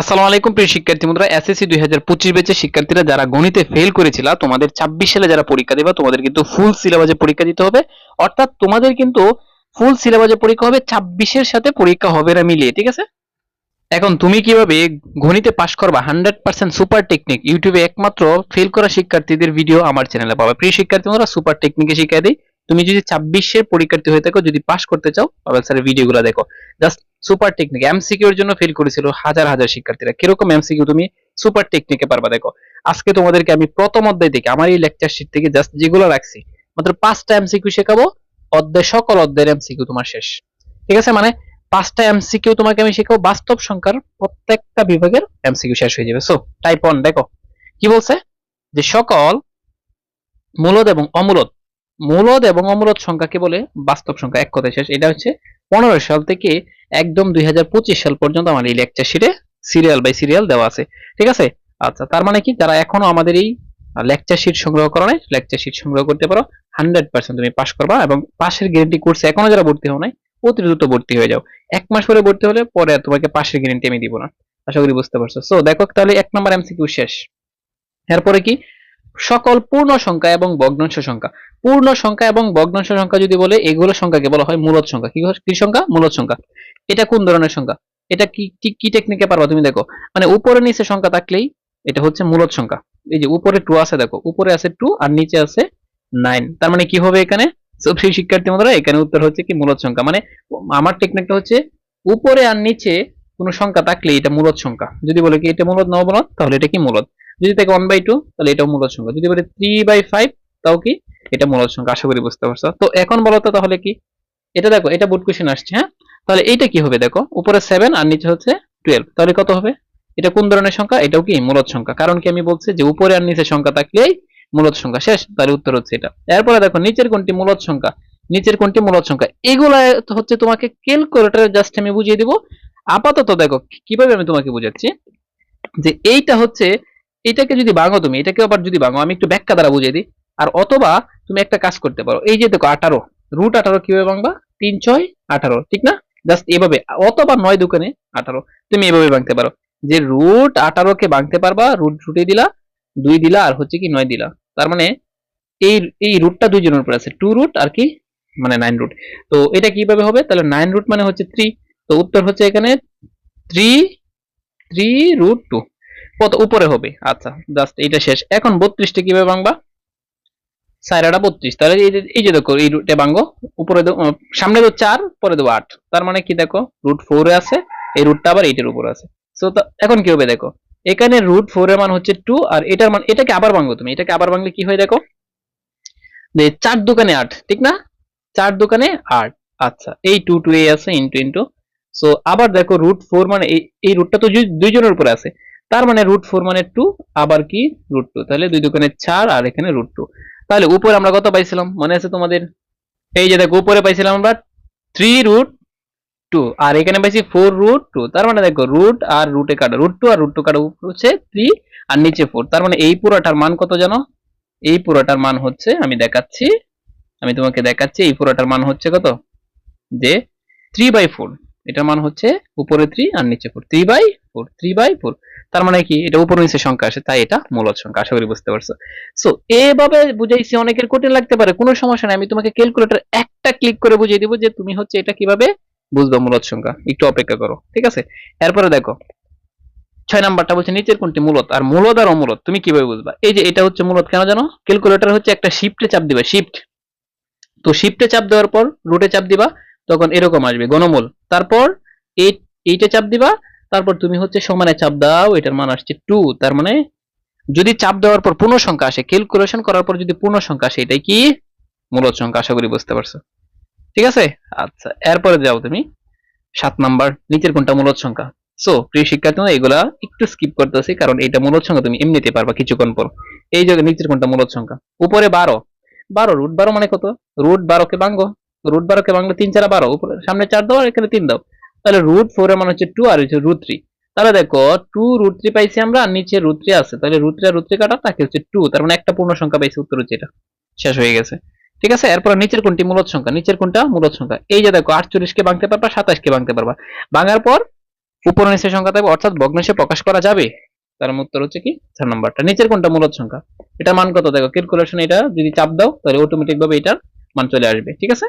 আসসালামু আলাইকুম, প্রিয় শিক্ষার্থী বন্ধুরা এসএসসি দুই হাজার পঁচিশ ব্যাচের শিক্ষার্থীরা যারা গণিতে ফেল করেছিল, তোমাদের ছাব্বিশ সালে যারা পরীক্ষা দেবে, তোমাদের কিন্তু ফুল সিলেবাসে পরীক্ষা দিতে হবে। অর্থাৎ তোমাদের কিন্তু ফুল সিলেবাসে পরীক্ষা হবে, ছাব্বিশের সাথে পরীক্ষা হবে না মিলিয়ে, ঠিক আছে? এখন তুমি কীভাবে গণিতে পাশ করবা? হান্ড্রেড পার্সেন্ট সুপার টেকনিক ইউটিউবে একমাত্র ফেল করা শিক্ষার্থীদের ভিডিও আমার চ্যানেলে পাবে। প্রিয় শিক্ষার্থী বন্ধুরা সুপার টেকনিকে শিখিয়ে দিই। তুমি যদি ছাব্বিশের পরীক্ষার্থী হয়ে থাকো, যদি পাশ করতে চাও, পাবেল স্যারের ভিডিওগুলো দেখো। জাস্ট সুপার টেকনিক এমসিকিউ এর জন্য ফেল করেছিল হাজার হাজার শিক্ষার্থীরা। কীরকম এমসিকিউ তুমি সুপার টেকনিকে পারবা দেখো। আজকে তোমাদেরকে আমি প্রথম অধ্যায় থেকে, আমার এই লেকচার শিট থেকে জাস্ট যেগুলো রাখছি, মাত্র পাঁচটা এমসিকিউ শেখাবো, অধ্যায়, সকল অধ্যায়ের এমসিকিউ তোমার শেষ। ঠিক আছে? মানে পাঁচটা এমসিকিউ তোমাকে আমি শেখাবো, বাস্তব সংখ্যার প্রত্যেকটা বিভাগের এমসিকিউ শেষ হয়ে যাবে। সো টাইপ অন দেখো। কি বলছে? যে সকল মূলদ এবং অমূলদ মূলদ এবং অমূলদ সংখ্যাকে বলে? বাস্তব সংখ্যা, এক কথায় শেষ। এটা হচ্ছে পনেরো সাল থেকে একদম দুই সাল পর্যন্ত আমার এই লেকচার শিটে সিরিয়াল বাই সিরিয়াল দেওয়া আছে। ঠিক আছে? আচ্ছা তার মানে কি? যারা এখনও আমাদের এই লেকচার শিট সংগ্রহ করো নাই লেকচার শিট সংগ্রহ করতে পারো হান্ড্রেড পার্সেন্ট তুমি পাস করবা এবং পাশের গ্যারেন্টি কোর্সে এখনও যারা ভর্তি হও নাই, অতি দ্রুত ভর্তি হয়ে যাও। এক মাস পরে ভর্তি হলে পরে তোমাকে পাশের গ্যারেন্টি আমি দিব না। আশা করি বুঝতে পারছ। সো দেখো তাহলে এক নম্বর এমসিকিউ শেষ। এরপরে কি? সকল পূর্ণ সংখ্যা এবং ভগ্নাংশ সংখ্যা। পূর্ণ সংখ্যা এবং ভগ্নাংশ সংখ্যা যদি বলে, এগুলো সংখ্যাকে বলা হয় মূলদ সংখ্যা। কি সংখ্যা? মূলদ সংখ্যা। এটা কোন ধরনের সংখ্যা? এটা কি কি টেকনিকে পারবা তুমি দেখো। মানে উপরে নিচে সংখ্যা থাকলেই এটা হচ্ছে মূলদ সংখ্যা। এই যে উপরে টু আছে দেখো। উপরে আছে টু আর নিচে আছে নাইন তার মানে কি হবে এখানে? সেই শিক্ষার্থী বন্ধুরা, এখানে উত্তর হচ্ছে কি মূলদ সংখ্যা। মানে আমার টেকনিকটা হচ্ছে উপরে আর নিচে কোনো সংখ্যা থাকলে এটা মূলদ সংখ্যা। যদি বলে কি এটা মূলদ নব মূলদ তাহলে এটা কি মূলদ যদি থাকে ওয়ান বাই টু তাহলে এটাও মূলদ সংখ্যা। যদি বলে থ্রি বাই ফাইভ তাও কি? এটা মূলদ সংখ্যা, আশা করি বুঝতে পারছ। তো এখন বলো তো তাহলে কি? এটা দেখো, এটা বুট কোশ্চেন আসছে হ্যাঁ? তাহলে এইটা কি হবে দেখো? উপরে সেভেন আর নিচে হচ্ছে টুয়েলভ তাহলে কত হবে? এটা কোন ধরনের সংখ্যা? এটাও কি মূলদ সংখ্যা। কারণ কি আমি বলছি যে উপরে আর নিচে সংখ্যা থাকলেই মূলদ সংখ্যা শেষ। তাহলে উত্তর হচ্ছে এটা। এরপরে দেখো, নিচের কোনটি মূলদ সংখ্যা? নিচের কোনটি মূলদ সংখ্যা? এগুলা হচ্ছে তোমাকে ক্যালকুলেটরে জাস্ট আমি বুঝিয়ে দিব। আপাতত দেখো, কীভাবে আমি তোমাকে বুঝাচ্ছি? যে এইটা হচ্ছে এটাকে যদি ভাঙো তুমি এটাকে আবার যদি ভাঙো, আমি একটু ব্যাখ্যা দ্বারা বুঝিয়ে দিই। আর অথবা তুমি একটা কাজ করতে পারো। এই যে দেখো, আঠারো। রুট আঠারো কীভাবে ভাঙবা? তিন, ছয়, আঠারো। ঠিক না? জাস্ট এভাবে। অথবা নয় দোকানে আঠারো। তুমি এভাবে ভাঙতে পারো। যে রুট আঠারো কে ভাঙতে পারবা রুট রুটে দিলা, দুই দিলা, আর হচ্ছে কি নয় দিলা। তার মানে এই এই রুটটা দুইজনের উপর আছে। টু রুট আর কি মানে নাইন রুট তো এটা কীভাবে হবে? তাহলে নাইন রুট মানে হচ্ছে থ্রি তো উত্তর হচ্ছে এখানে থ্রি থ্রি রুট টু কত উপরে হবে। আচ্ছা জাস্ট এটা শেষ। এখন বত্রিশটা কীভাবে ভাঙবা? সাইরাটা বত্রিশ। তাহলে এই যে দেখো, এই রুটে ভাঙো। উপরে সামনে দেবো চার, পরে দেবো আট। তার মানে কি দেখো? রুট ফোরে আছে, এই রুটটা আবার এইটের উপর আছে। সো এখন কি হবে দেখো? এখানে রুট ফোর এর মান হচ্ছে টু আর এটার মান এটাকে আবার ভাঙবো তুমি। এটাকে আবার ভাঙলে কি হয় দেখো? যে চার দোকানে আট, ঠিক না? চার দোকানে আট। আচ্ছা এই টু টু এ আছে ইন্টু ইন্টু সো আবার দেখো রুট ফোর মানে এই রুটটা তো দুইজনের উপরে আছে। তার মানে রুট ফোর মানে টু আবার কি রুট টু তাহলে দুই দোকানে চার আর এখানে রুট টু তাহলে উপরে আমরা কত পাইছিলাম? মনে আছে তোমাদের? এই যে দেখো, উপরে পাইছিলাম আমরা থ্রি রুট টু আর এখানে পাইছি ফোর রুট টু তার মানে দেখো রুট আর রুটে কাটা। রুট টু আর রুট টু কাটা উপরে হচ্ছে থ্রি আর নিচে ফোর তার মানে এই পুরোটার মান কত জানো? এই পুরোটার মান হচ্ছে, আমি দেখাচ্ছি, আমি তোমাকে দেখাচ্ছি, এই পুরোটার মান হচ্ছে কত? যে থ্রি বাই ফোর এটার মান হচ্ছে উপরে থ্রি আর নিচে four three by four three by four তার মানে কি? এটা উপর নিচে সংখ্যা আসে, তাই এটা মূলদ সংখ্যা, আশা করি বুঝতে পারছ। সো এভাবে বুঝাইছি, অনেকের কঠিন লাগতে পারে, কোনো সমস্যা নাই, আমি তোমাকে ক্যালকুলেটর একটা ক্লিক করে বুঝিয়ে দিব যে তুমি হচ্ছে এটা কীভাবে বুঝবে মূলদ সংখ্যা। একটু অপেক্ষা করো, ঠিক আছে? এরপরে দেখো, ছয় নাম্বারটা বলছে নিচের কোনটি, মূলত। আর মূলত আর অমূলদ তুমি কীভাবে বুঝবা? এই যে এটা হচ্ছে মূলত কেন জানো? ক্যালকুলেটর হচ্ছে একটা শিফটে চাপ দিবা শিফট তো শিফটে চাপ দেওয়ার পর রুটে চাপ দিবা, তখন এরকম আসবে গণমূল তারপর এই, এইটা চাপ দিবা তারপর তুমি হচ্ছে সমানে চাপ দাও, এটার মান আসছে টু তার মানে যদি চাপ দেওয়ার পর পূর্ণ সংখ্যা আসে ক্যালকুলেশন করার পর যদি পূর্ণ সংখ্যা আসে, এটাই কি? মূলদ সংখ্যা, আশা করি বুঝতে পারছ। ঠিক আছে? আচ্ছা এরপরে যাও তুমি, সাত নাম্বার, নিচের কোনটা মূলদ সংখ্যা? সো প্রিয় শিক্ষার্থী এগুলা একটু স্কিপ করতেছি, কারণ এটা মূলদ সংখ্যা, তুমি এমনিতে পারবা কিছুক্ষণ পর। এই জায়গায় নিচের কোনটা মূলদ সংখ্যা? উপরে বারো। বারো রুট বারো মানে কত? রুট বারোকে ভাঙ্গো রুট বারোকে ভাঙলে তিন চারা বারো, উপরে সামনে চার দাও এখানে তিন দাও। তাহলে রুট ফোর এর মানে হচ্ছে টু আর হচ্ছে রুট থ্রি তাহলে দেখো টু রুট থ্রি পাইছি আমরা নিচে রুট থ্রি আছে। তাহলে রুট থ্রি আর রুট থ্রি কাটা, তাকে হচ্ছে টু তার মানে একটা পূর্ণ সংখ্যা পাইছি, উত্তর হচ্ছে এটা। শেষ হয়ে গেছে। ঠিক আছে? এরপর নিচের কোনটি? মূলদ সংখ্যা। নিচের কোনটা? মূলদ সংখ্যা। এই যে দেখো আটচল্লিশ কে ভাঙতে পারবা সাতাশ কে ভাঙতে পারবা। ভাঙার পর উপর নিচে সংখ্যা থাকবে, অর্থাৎ ভগ্নাংশে প্রকাশ করা যাবে। তার উত্তর হচ্ছে কি? চার নাম্বারটা। নিচের কোনটা? মূলদ সংখ্যা। এটা মান কত? দেখো ক্যালকুলেশন এটা যদি চাপ দাও, তাহলে অটোমেটিক ভাবে এটার মান চলে আসবে। ঠিক আছে?